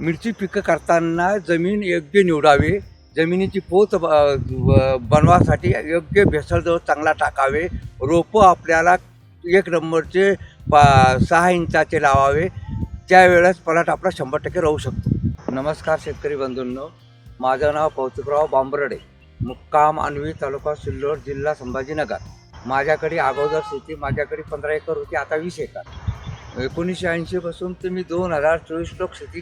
मिरची पिकं करताना जमीन योग्य निवडावी. जमिनीची पोत ब- बनवासाठी योग्य भेसळजवळ चांगला टाकावे. रोपं आपल्याला एक नंबरचे पा सहा इंचाचे लावावे. त्यावेळेस पलाट आपला शंभर टक्के राहू शकतो. नमस्कार शेतकरी बंधूंनो. माझं नाव कौतिकराव बांबरडे. मुक्काम अन्वी तालुका सिल्लोड जिल्हा संभाजीनगर. माझ्याकडे अगोदर शेती माझ्याकडे पंधरा एकर होती आता वीस एकर. एकोणीसशे ऐंशीपासून ते मी दोन हजार चोवीस लोक शेती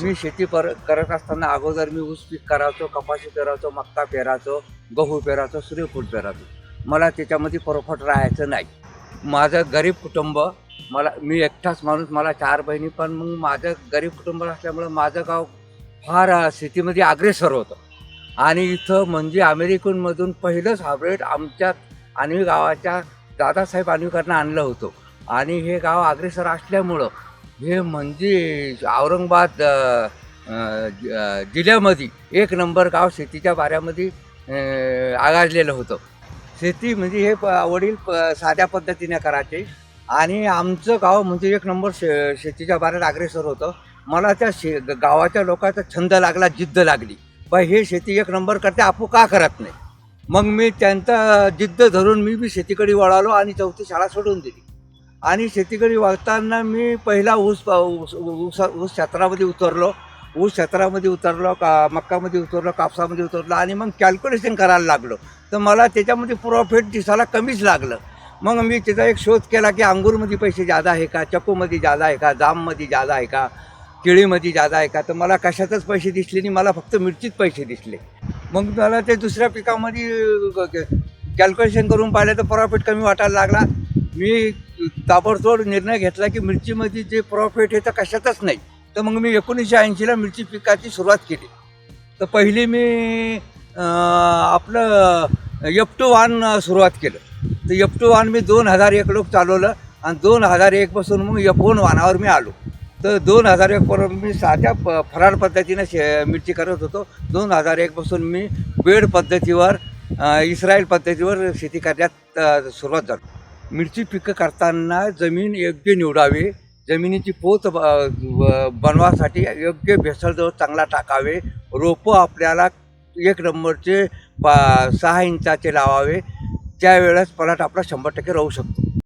मी शेती पर करत असताना अगोदर मी ऊस पीक करायचो कपाशी पेरायचो मक्का पेरायचो गहू पेरायचो सूर्यफूल पेरायचो. मला त्याच्यामध्ये परफट राहायचं नाही. माझं गरीब कुटुंब मला मी एकटाच माणूस मला चार बहिणी पण मग माझं गरीब कुटुंब असल्यामुळं माझं गाव फार शेतीमध्ये अग्रेसर होतं. आणि इथं म्हणजे अमेरिकनमधून पहिलंच हायब्रिड आमच्या आणवी गावाच्या दादासाहेब आणवीकरनं आणलं होतं. आणि हे गाव अग्रेसर असल्यामुळं हे म्हणजे औरंगाबाद जिल्ह्यामध्ये एक नंबर गाव शेतीच्या बाऱ्यामध्ये आगाजलेलं होतं. शेती म्हणजे हे प वडील प साध्या पद्धतीने करायचे आणि आमचं गाव म्हणजे एक नंबर शे शेतीच्या बाऱ्यात अग्रेसर होतं. मला त्या शे गावाच्या लोकांचा छंद लागला जिद्द लागली. प हे शेती एक नंबर करते आपू का करत नाही? मग मी त्यांचा जिद्द धरून मी बी शेतीकडे वळालो आणि चौथी शाळा सोडून दिली. आणि शेतीकडे वागताना मी पहिला ऊस प- ऊस ऊस ऊस क्षेत्रामध्ये उतरलो. ऊस क्षेत्रामध्ये उतरलो का मक्कामध्ये उतरलो कापसामध्ये उतरलो आणि मग कॅल्क्युलेशन करायला लागलो. तर मला त्याच्यामध्ये प्रॉफिट दिसायला कमीच लागलं. मग मी त्याचा एक शोध केला की अंगूरमध्ये पैसे जादा आहे का चकूमध्ये जादा आहे का जाममध्ये जादा आहे का केळीमध्ये जादा आहे का तर मला कशातच पैसे दिसले नाही मला फक्त मिरचीत पैसे दिसले. मग मला ते दुसऱ्या पिकामध्ये कॅल्क्युलेशन करून पाहिलं तर प्रॉफिट कमी वाटायला लागला. मी ताबडतोड निर्णय घेतला की मिरचीमध्ये जे प्रॉफिट आहे तर कशातच नाही. तर मग मी एकोणीसशे ऐंशीला मिरची पिकाची सुरुवात केली. तर पहिली मी आपलं एफ टू वान सुरुवात केलं. तर एफ टू वान मी दोन हजार एक लोक चालवलं आणि दोन हजार एकपासून मग एफ वन वानावर मी आलो. तर दोन हजार एकपर्यंत मी साध्या प फराळ पद्धतीनं शे मिरची करत होतो. दोन हजार एकपासून मी बेड पद्धतीवर इस्रायल पद्धतीवर शेती करण्यात सुरुवात झाली. मिरची पिकं करताना जमीन योग्य निवडावी. जमिनीची पोत बनवासाठी योग्य भेसळजवळ चांगला टाकावे. रोपं आपल्याला एक नंबरचे पा सहा इंचाचे लावावे. त्यावेळेस पलाट आपला शंभर टक्के राहू शकतो.